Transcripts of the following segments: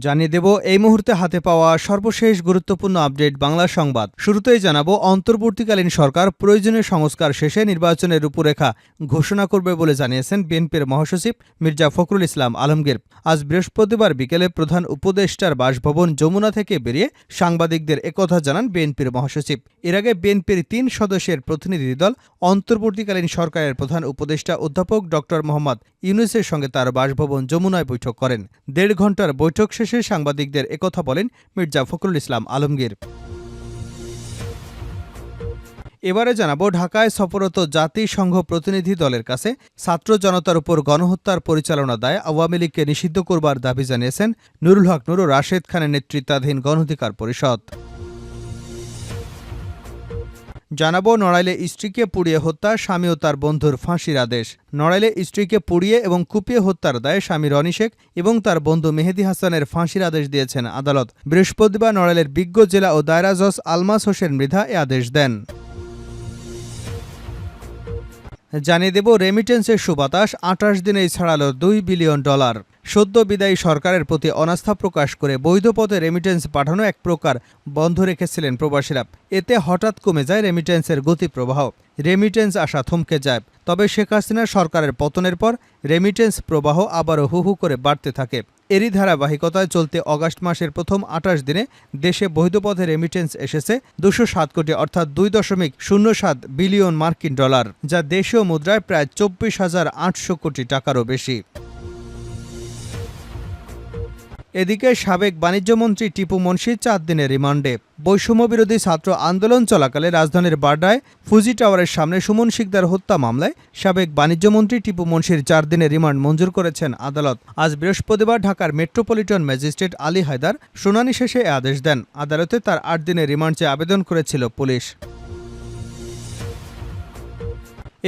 জানিয়ে দেব, এই মুহূর্তে হাতে পাওয়া সর্বশেষ গুরুত্বপূর্ণ আপডেট বাংলা সংবাদ। শুরুতেই জানাব, অন্তর্বর্তীকালীন সরকার প্রয়োজনীয় সংস্কার শেষে নির্বাচনের রূপরেখা ঘোষণা করবে বলে জানিয়েছেন বিএনপির মহাসচিব মির্জা ফখরুল ইসলাম আলমগীর। আজ বৃহস্পতিবার বিকেলে প্রধান উপদেষ্টার বাসভবন যমুনা থেকে বেরিয়ে সাংবাদিকদের একথা জানান বিএনপির মহাসচিব। এর আগে বিএনপির তিন সদস্যের প্রতিনিধি দল অন্তর্বর্তীকালীন সরকারের প্রধান উপদেষ্টা অধ্যাপক ড মোহাম্মদ ইউনুসের সঙ্গে তার বাসভবন যমুনায় বৈঠক করেন। দেড় ঘণ্টার বৈঠক শেষে সাংবাদিকদের একথা বলেন মির্জা ফখরুল ইসলাম আলমগীর। এবারে জানাব, ঢাকায় সফরত জাতিসংঘ প্রতিনিধি দলের কাছে ছাত্র জনতার উপর গণহত্যার পরিচালনা দায় আওয়ামী লীগকে নিষিদ্ধ করবার দাবি জানিয়েছেন নুরুল হক নুর রাশেদ খানের নেতৃত্বাধীন গণঅধিকার পরিষদ। জানাব, নড়াইলে স্ত্রীকে পুড়িয়ে হত্যা স্বামী ও তার বন্ধুর ফাঁসির আদেশ। নড়াইলে স্ত্রীকে পুড়িয়ে এবং কুপিয়ে হত্যার দায়ে স্বামী রনি শেখ এবং তার বন্ধু মেহেদি হাসানের ফাঁসির আদেশ দিয়েছেন আদালত। বৃহস্পতিবার নড়াইলের বিজ্ঞ জেলা ও দায়রা জজ আলমাস হোসেন মৃধা এ আদেশ দেন। জানিয়ে দেব রেমিটেন্সের সুবাতাস, আঠাশ দিনেই ছাড়ালো দুই বিলিয়ন ডলার। সদ্য বিদায়ী সরকারের প্রতি অনাস্থা প্রকাশ করে বৈধ পথে রেমিটেন্স পাঠানো এক প্রকার বন্ধ রেখেছিলেন প্রবাসীরা। এতে হঠাৎ কমে যায় রেমিটেন্সের গতি প্রবাহ রেমিটেন্স আসা থমকে যায়। তবে শেখ হাসিনার সরকারের পতনের পর রেমিটেন্স প্রবাহ আবারও হু হু করে বাড়তে থাকে। এরই ধারাবাহিকতায় চলতে অগাস্ট মাসের প্রথম আঠাশ দিনে দেশে বৈধ পথে রেমিটেন্স এসেছে দুশো সাত কোটি অর্থাৎ দুই দশমিক শূন্য সাত বিলিয়ন মার্কিন ডলার, যা দেশীয় মুদ্রায় প্রায় চব্বিশ হাজার আটশো কোটি টাকারও বেশি। এদিকে সাবেক বাণিজ্যমন্ত্রী টিপু মুন্সি চার দিনের রিমান্ডে। বৈষম্য বিরোধী ছাত্র আন্দোলন চলাকালে রাজধানীর বাড্ডায় ফুজি টাওয়ারের সামনে সুমন শিকদার হত্যা মামলায় সাবেক বাণিজ্যমন্ত্রী টিপু মুন্সির চার দিনের রিমান্ড মঞ্জুর করেছেন আদালত। আজ বৃহস্পতিবার ঢাকার মেট্রোপলিটন ম্যাজিস্ট্রেট আলী হায়দার শুনানি শেষে এ আদেশ দেন। আদালতে তার আট দিনের রিমান্ড চেয়ে আবেদন করেছিল পুলিশ।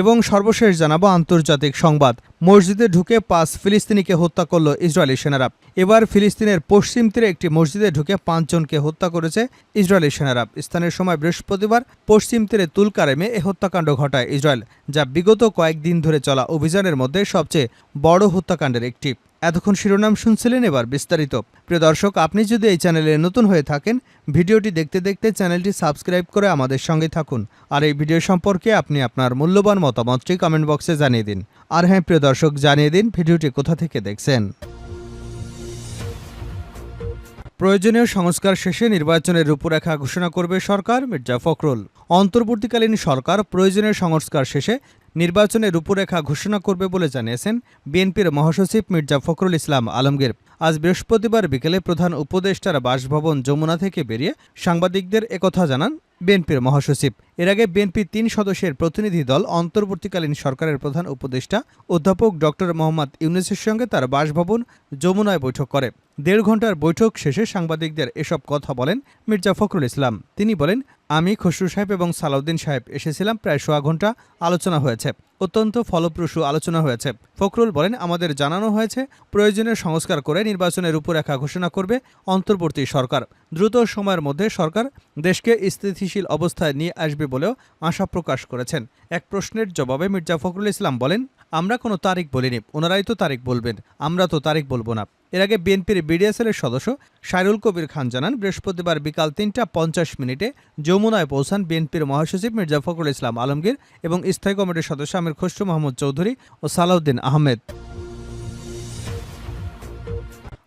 এবং সর্বশেষ জানাব আন্তর্জাতিক সংবাদ। মসজিদে ঢুকে পাঁচ ফিলিস্তিনিকে হত্যা করল ইসরায়েলি সেনারা। এবার ফিলিস্তিনের পশ্চিম তীরে একটি মসজিদে ঢুকে পাঁচজনকে হত্যা করেছে ইসরায়েলি সেনারা। স্থানের সময় বৃহস্পতিবার পশ্চিম তীরে তুলকারেমে এ হত্যাকাণ্ড ঘটায় ইসরায়েল, যা বিগত কয়েকদিন ধরে চলা অভিযানের মধ্যে সবচেয়ে বড় হত্যাকাণ্ডের একটি। এতক্ষণ শিরোনাম শুনছিলেন এবার বিস্তারিত। প্রিয় দর্শক, আপনি যদি এই চ্যানেলে নতুন হয়ে থাকেন, ভিডিওটি দেখতে দেখতে চ্যানেলটি সাবস্ক্রাইব করে আমাদের সঙ্গে থাকুন। আর এই ভিডিও সম্পর্কে আপনি আপনার মূল্যবান মতামতটি কমেন্ট বক্সে জানিয়ে দিন। আর হ্যাঁ প্রিয় দর্শক, জানিয়ে দিন ভিডিওটি কোথা থেকে দেখছেন। প্রয়োজনীয় সংস্কার শেষে নির্বাচনের রূপরেখা ঘোষণা করবে সরকার মির্জা ফখরুল। অন্তর্বর্তীকালীন সরকার প্রয়োজনীয় সংস্কার শেষে নির্বাচনের রূপরেখা ঘোষণা করবে বলে জানিয়েছেন বিএনপির মহাসচিব মির্জা ফখরুল ইসলাম আলমগীর। আজ বৃহস্পতিবার বিকেলে প্রধান উপদেষ্টার বাসভবন যমুনা থেকে বেরিয়ে সাংবাদিকদের একথা জানান বিএনপির মহাসচিব। এর আগে বিএনপির তিন সদস্যের প্রতিনিধি দল অন্তর্বর্তীকালীন সরকারের প্রধান উপদেষ্টা অধ্যাপক ড মোহাম্মদ ইউনুসের সঙ্গে তার বাসভবন যমুনায় বৈঠক করে। দেড় ঘণ্টার বৈঠক শেষে সাংবাদিকদের এসব কথা বলেন মির্জা ফখরুল ইসলাম। তিনি বলেন আমি খসরু সাহেব এবং সালাউদ্দিন সাহেব এসেছিলাম, প্রায় সোয়া ঘণ্টা আলোচনা হয়েছে, অত্যন্ত ফলপ্রসূ আলোচনা হয়েছে। ফখরুল বলেন, আমাদের জানানো হয়েছে, প্রয়োজনীয় সংস্কার করে নির্বাচনের রূপরেখা ঘোষণা করবে অন্তর্বর্তী সরকার। দ্রুত সময়ের মধ্যে সরকার দেশকে স্থিতিশীল অবস্থায় নিয়ে আসবে বলেও আশা প্রকাশ করেছেন। এক প্রশ্নের জবাবে মির্জা ফখরুল ইসলাম বলেন আমরা কোনো তারিখ বলিনি, ওনারাই তো তারিখ বলবেন, আমরা তো তারিখ বলব না। এর আগে বিএনপির বিডিএসএলের সদস্য সাইরুল কবির খান জানান, বৃহস্পতিবার বিকাল তিনটা পঞ্চাশ মিনিটে যমুনায় পৌঁছান বিএনপির মহাসচিব মির্জা ফখরুল ইসলাম আলমগীর এবং স্থায়ী কমিটির সদস্য আমির খসরু মাহমুদ চৌধুরী ও সালাউদ্দিন আহমেদ।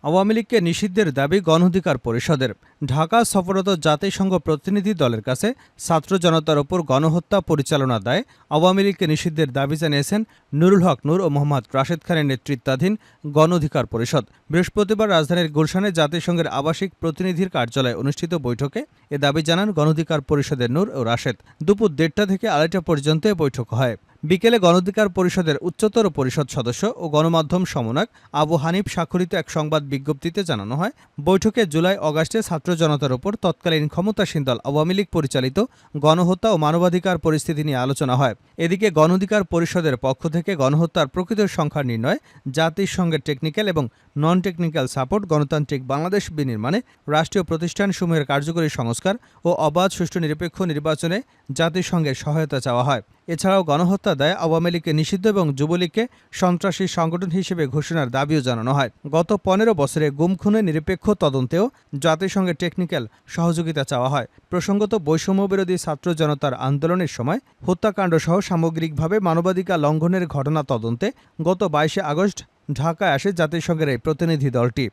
আওয়ামী লীগকে নিষিদ্ধের দাবি গণঅধিকার পরিষদের। ঢাকা সফররত জাতিসংঘ প্রতিনিধি দলের কাছে ছাত্র জনতার ওপর গণহত্যা পরিচালনা দায় আওয়ামী লীগকে নিষিদ্ধের দাবি জানিয়েছেন নুরুল হক নূর ও মোহাম্মদ রাশেদ খানের নেতৃত্বাধীন গণঅধিকার পরিষদ। বৃহস্পতিবার রাজধানীর গুলশানে জাতিসংঘের আবাসিক প্রতিনিধির কার্যালয়ে অনুষ্ঠিত বৈঠকে এ দাবি জানান গণঅধিকার পরিষদের নূর ও রাশেদ। দুপুর দেড়টা থেকে আড়াইটা পর্যন্ত এ বৈঠক হয়। বিকেলে গণধিকার পরিষদের উচ্চতর পরিষদ সদস্য ও গণমাধ্যম সমন্বয়ক আবু হানিফ স্বাক্ষরিত এক সংবাদ বিজ্ঞপ্তিতে জানানো হয়, বৈঠকে জুলাই অগাস্টে ছাত্র জনতার ওপর তৎকালীন ক্ষমতাসীন দল আওয়ামী লীগ পরিচালিত গণহত্যা ও মানবাধিকার পরিস্থিতি নিয়ে আলোচনা হয়। এদিকে গণধিকার পরিষদের পক্ষ থেকে গণহত্যার প্রকৃত সংখ্যা নির্ণয়, জাতিসংঘের টেকনিক্যাল এবং নন টেকনিক্যাল সাপোর্ট গণতান্ত্রিক বাংলাদেশ বিনির্মাণে রাষ্ট্রীয় প্রতিষ্ঠানসমূহের কার্যকরী সংস্কার ও অবাধ, সুষ্ঠু, নিরপেক্ষ নির্বাচনে জাতিসংঘের সহায়তা চাওয়া হয়। এছাড়াও গণহত্যা দায় আওয়ামী লীগকে নিষিদ্ধ এবং যুবলীগকে সন্ত্রাসী সংগঠন হিসেবে ঘোষণার দাবিও জানানো হয়। গত পনেরো বছরে গুম খুনে নিরপেক্ষ তদন্তেও জাতিসংঘের টেকনিক্যাল সহযোগিতা চাওয়া হয়। প্রসঙ্গত বৈষম্য বিরোধী ছাত্র জনতার আন্দোলনের সময় হত্যাকাণ্ড সহ সামগ্রিকভাবে মানবাধিকার লঙ্ঘনের ঘটনা তদন্তে গত বাইশে আগস্ট ঢাকায় আসে জাতিসংঘের এই প্রতিনিধি দলটি।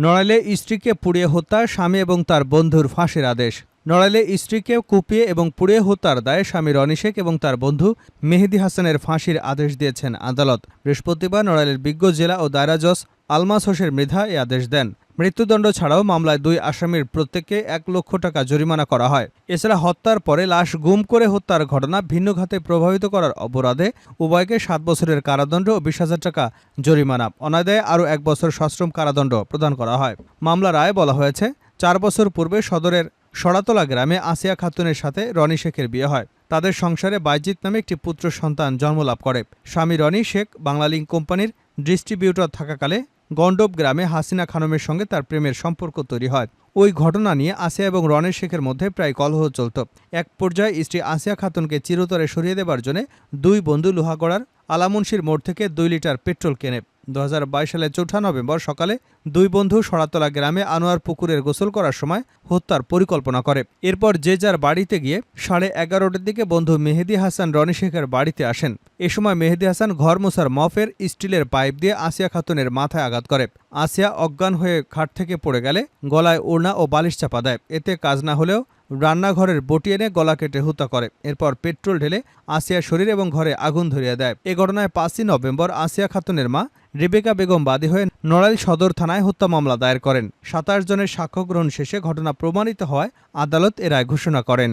নড়াইলে স্ত্রীকে পুড়িয়ে হত্যা, স্বামী এবং তার বন্ধুর ফাঁসির আদেশ। নড়াইলে স্ত্রীকে কুপিয়ে এবং পুড়িয়ে হত্যার দায়ে স্বামী রনি শেখ এবং তার বন্ধু মেহেদি হাসানের ফাঁসির আদেশ দিয়েছেন আদালত। বৃহস্পতিবার নড়াইলের বিজ্ঞ জেলা ও দায়রা জজ আলমাস হোসের মৃধা এই আদেশ দেন। মৃত্যুদণ্ড ছাড়াও মামলায় দুই আসামির প্রত্যেককে এক লক্ষ টাকা জরিমানা করা হয়। এছাড়া হত্যার পরে লাশ গুম করে হত্যার ঘটনা ভিন্ন খাতে প্রভাবিত করার অপরাধে উভয়কে সাত বছরের কারাদণ্ড ও বিশ হাজার টাকা জরিমানা। অনাদায়ে আরও এক বছর সশ্রম কারাদণ্ড প্রদান করা হয়। মামলা রায় বলা হয়েছে, চার বছর পূর্বে সদরের সড়াতলা গ্রামে আসিয়া খাতুনের সাথে রনি শেখের বিয়ে হয়। তাদের সংসারে বাইজিৎ নামে একটি পুত্র সন্তান জন্মলাভ করে। স্বামী রনি শেখ বাংলালিং কোম্পানির ডিস্ট্রিবিউটর থাকাকালে গন্ডব গ্রামে হাসিনা খানমের সঙ্গে তার প্রেমের সম্পর্ক তৈরি হয়। ওই ঘটনা নিয়ে আসিয়া এবং রনের শেখের মধ্যে প্রায় কলহ চলত। এক পর্যায়ে স্ত্রী আসিয়া খাতুনকে চিরতরে সরিয়ে দেবার জন্য দুই বন্ধু লোহাগড়ার আলামুন্সির মোড় থেকে দুই লিটার পেট্রোল কেনে। দু হাজার বাইশ সালে চৌঠা নভেম্বর সকালে দুই বন্ধু সরাতলা গ্রামে আনোয়ার পুকুরের গোসল করার সময় হত্যার পরিকল্পনা করে। এরপর যে যার বাড়িতে গিয়ে সাড়ে এগারোটার দিকে বন্ধু মেহেদি হাসান রনি শেখের বাড়িতে আসেন। এ সময় মেহেদি হাসান ঘর মোছার মফের স্টিলের পাইপ দিয়ে আসিয়া খাতুনের মাথায় আঘাত করে। আসিয়া অজ্ঞান হয়ে খাট থেকে পড়ে গেলে গলায় ওড়না ও বালিশ চাপা দেয়। এতে কাজ না হলেও রান্নাঘরের বটি এনে গলা কেটে হত্যা করে। এরপর পেট্রোল ঢেলে আসিয়ার শরীর এবং ঘরে আগুন ধরিয়ে দেয়। এ ঘটনায় পাঁচই নভেম্বর আসিয়া খাতুনের মা রেবেকা বেগম বাদী হয়ে নড়াইল সদর থানায় হত্যা মামলা দায়ের করেন। সাতাশ জনের সাক্ষ্য গ্রহণ শেষে ঘটনা প্রমাণিত হওয়ায় আদালত এ রায় ঘোষণা করেন।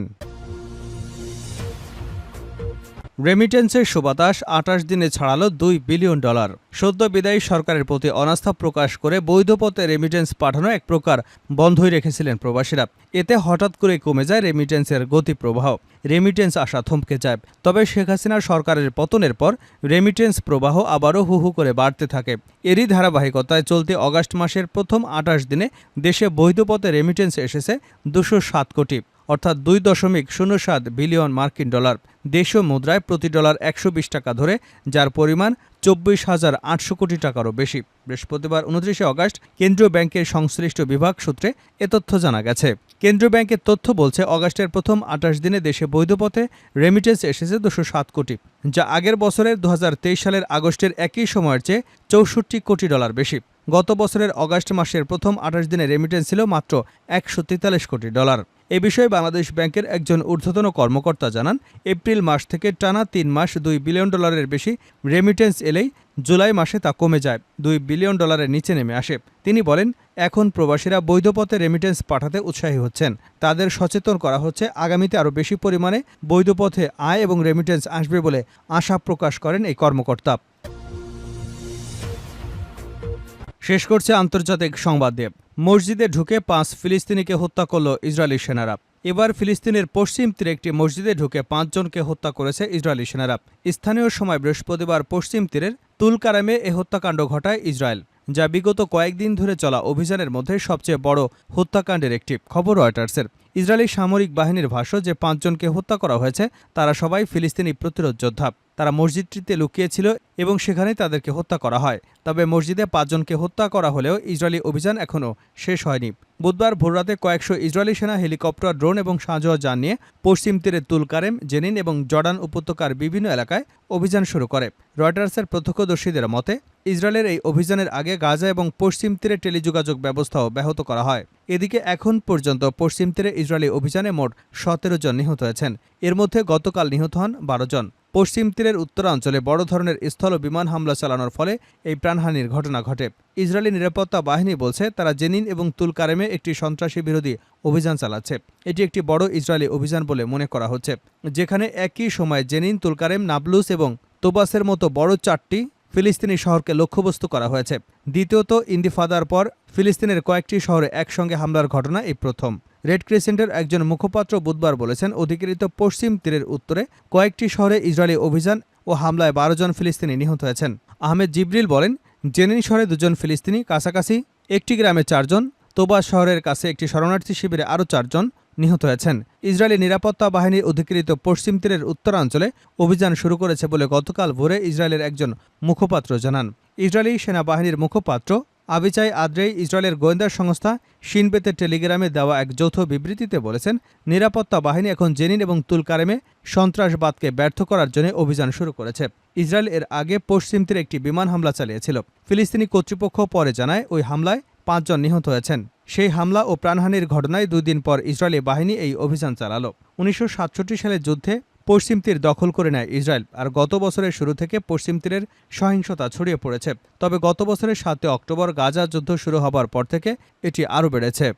রেমিটেন্সের সুবাতাস আটাশ দিনে ছাড়ালো দুই বিলিয়ন ডলার সদ্য বিদায়ী সরকারের প্রতি অনাস্থা প্রকাশ করে বৈধ পথে রেমিটেন্স পাঠানো এক প্রকার বন্ধই রেখেছিলেন প্রবাসীরা। এতে হঠাৎ করে কমে যায় রেমিটেন্সের গতি প্রবাহ রেমিটেন্স আসা থমকে যায়। তবে শেখ হাসিনার সরকারের পতনের পর রেমিটেন্স প্রবাহ আবারও হু হু করে বাড়তে থাকে। এরই ধারাবাহিকতায় চলতি অগাস্ট মাসের প্রথম আটাশ দিনে দেশে বৈধ পথে রেমিটেন্স এসেছে দুশো সাত কোটি। অর্থাৎ দুই দশমিক শূন্য সাত বিলিয়ন মার্কিন ডলার দেশীয় মুদ্রায় প্রতি ডলার একশো বিশ টাকা ধরে, যার পরিমাণ চব্বিশ হাজার আটশো কোটি টাকারও বেশি। বৃহস্পতিবার উনত্রিশে অগাস্ট কেন্দ্রীয় ব্যাংকের সংশ্লিষ্ট বিভাগ সূত্রে এ তথ্য জানা গেছে। কেন্দ্রীয় ব্যাংকের তথ্য বলছে, অগাস্টের প্রথম আঠাশ দিনে দেশে বৈধ পথে রেমিটেন্স এসেছে দুশো সাত কোটি, যা আগের বছরের দু হাজার তেইশ সালের আগস্টের একই সময়ের চেয়ে চৌষট্টি কোটি ডলার বেশি। গত বছরের অগাস্ট মাসের প্রথম আঠাশ দিনে রেমিটেন্স ছিল মাত্র একশো তেতাল্লিশ কোটি ডলার। এ বিষয়ে বাংলাদেশ ব্যাংকের একজন ঊর্ধ্বতন কর্মকর্তা জানান, এপ্রিল মাস থেকে টানা তিন মাস দুই বিলিয়ন ডলারের বেশি রেমিটেন্স এলেই জুলাই মাসে তা কমে যায়, দুই বিলিয়ন ডলারের নিচে নেমে আসে। তিনি বলেন, এখন প্রবাসীরা বৈধ পথে রেমিটেন্স পাঠাতে উৎসাহী হচ্ছেন। তাদের সচেতন করা হচ্ছে আগামীতে আরও বেশি পরিমাণে বৈধ পথে আয় এবং রেমিটেন্স আসবে বলে আশা প্রকাশ করেন এই কর্মকর্তা। শেষ করছে আন্তর্জাতিক সংবাদ দিয়ে মসজিদে ঢুকে পাঁচ ফিলিস্তিনিকে হত্যা করল ইসরায়েলি সেনারা। এবার ফিলিস্তিনের পশ্চিম তীরে একটি মসজিদে ঢুকে পাঁচজনকে হত্যা করেছে ইসরায়েলি সেনারা। স্থানীয় সময় বৃহস্পতিবার পশ্চিম তীরের তুলকারামে এ হত্যাকাণ্ড ঘটায় ইসরায়েল। যা বিগত কয়েকদিন ধরে চলা অভিযানের মধ্যে সবচেয়ে বড় হত্যাকাণ্ডের একটি। খবর রয়টার্সের। ইসরায়েলি সামরিক বাহিনীর ভাষ্য যে পাঁচজনকে হত্যা করা হয়েছে, তারা সবাই ফিলিস্তিনি প্রতিরোধ যোদ্ধা। তারা মসজিদটিতে লুকিয়েছিল এবং সেখানেই তাদেরকে হত্যা করা হয়। তবে মসজিদে পাঁচজনকে হত্যা করা হলেও ইসরায়েলি অভিযান এখনও শেষ হয়নি। বুধবার ভোররাতে কয়েকশো ইসরায়েলি সেনা হেলিকপ্টার, ড্রোন এবং সাঁজোয়া যান নিয়ে পশ্চিম তীরে তুলকারেম, জেনিন এবং জর্ডান উপত্যকার বিভিন্ন এলাকায় অভিযান শুরু করে। রয়টার্সের প্রত্যক্ষদর্শীদের মতে ইসরায়েলের এই অভিযানের আগে গাজা এবং পশ্চিম তীরে টেলিযোগাযোগ ব্যবস্থাও ব্যাহত করা হয়। এদিকে এখন পর্যন্ত পশ্চিম তীরে ইসরায়েলি অভিযানে মোট সতেরো জন নিহত হয়েছেন। এর মধ্যে গতকাল নিহত হন বারো জন। পশ্চিম তীরের উত্তরাঞ্চলে বড় ধরনের স্থল বিমান হামলা চালানোর ফলে এই প্রাণহানির ঘটনা ঘটে। ইসরায়েলি নিরাপত্তা বাহিনী বলছে, তারা জেনিন এবং তুলকারেমে একটি সন্ত্রাসী বিরোধী অভিযান চালাচ্ছে। এটি একটি বড় ইসরায়েলি অভিযান বলে মনে করা হচ্ছে, যেখানে একই সময় জেনিন, তুলকারেম, নাবলুস এবং তোবাসের মতো বড় চারটি ফিলিস্তিনি শহরকে লক্ষ্যবস্তু করা হয়েছে। দ্বিতীয়ত ইন্দিফাদার পর ফিলিস্তিনের কয়েকটি শহরে একসঙ্গে হামলার ঘটনা এই প্রথম। রেড ক্রিসেন্টের একজন মুখপাত্র বুধবার বলেছেন, অধিকৃত পশ্চিম তীরের উত্তরে কয়েকটি শহরে ইসরায়েলি অভিযান ও হামলায় বারো জন ফিলিস্তিনি নিহত হয়েছেন। আহমেদ জিবরিল বলেন, জেনিন শহরে দুজন ফিলিস্তিনি, কাছাকাছি একটি গ্রামে চারজন, তোবা শহরের কাছে একটি শরণার্থী শিবিরে আরও চারজন নিহত হয়েছেন। ইসরায়েলি নিরাপত্তা বাহিনীর অধিকৃত পশ্চিম তীরের উত্তরাঞ্চলে অভিযান শুরু করেছে বলে গতকাল ভোরে ইসরায়েলের একজন মুখপাত্র জানান। ইসরায়েলি সেনাবাহিনীর মুখপাত্র আবিচাই আদ্রেই ইসরায়েলের গোয়েন্দা সংস্থা শিনবেতে টেলিগ্রামে দেওয়া এক যৌথ বিবৃতিতে বলেছেন, নিরাপত্তা বাহিনী এখন জেনিন এবং তুলকারেমে সন্ত্রাসবাদকে ব্যর্থ করার জন্য অভিযান শুরু করেছে। ইসরায়েল এর আগে পশ্চিম তীরে একটি বিমান হামলা চালিয়েছিল। ফিলিস্তিনি কর্তৃপক্ষ পরে জানায়, ওই হামলায় পাঁচজন নিহত হয়েছেন। সেই হামলা ও প্রাণহানির ঘটনায় দুই দিন পর ইসরায়েলি বাহিনী এই অভিযান চালালো। উনিশশো সালের যুদ্ধে পশ্চিম তীর দখল করে নেয় ইসরায়েল আর গত বছরের শুরু থেকে পশ্চিম তীরের সহিংসতা ছড়িয়ে পড়েছে। তবে গত বছরের সাতই অক্টোবর গাজা যুদ্ধ শুরু হবার পর থেকে এটি আরও বেড়েছে।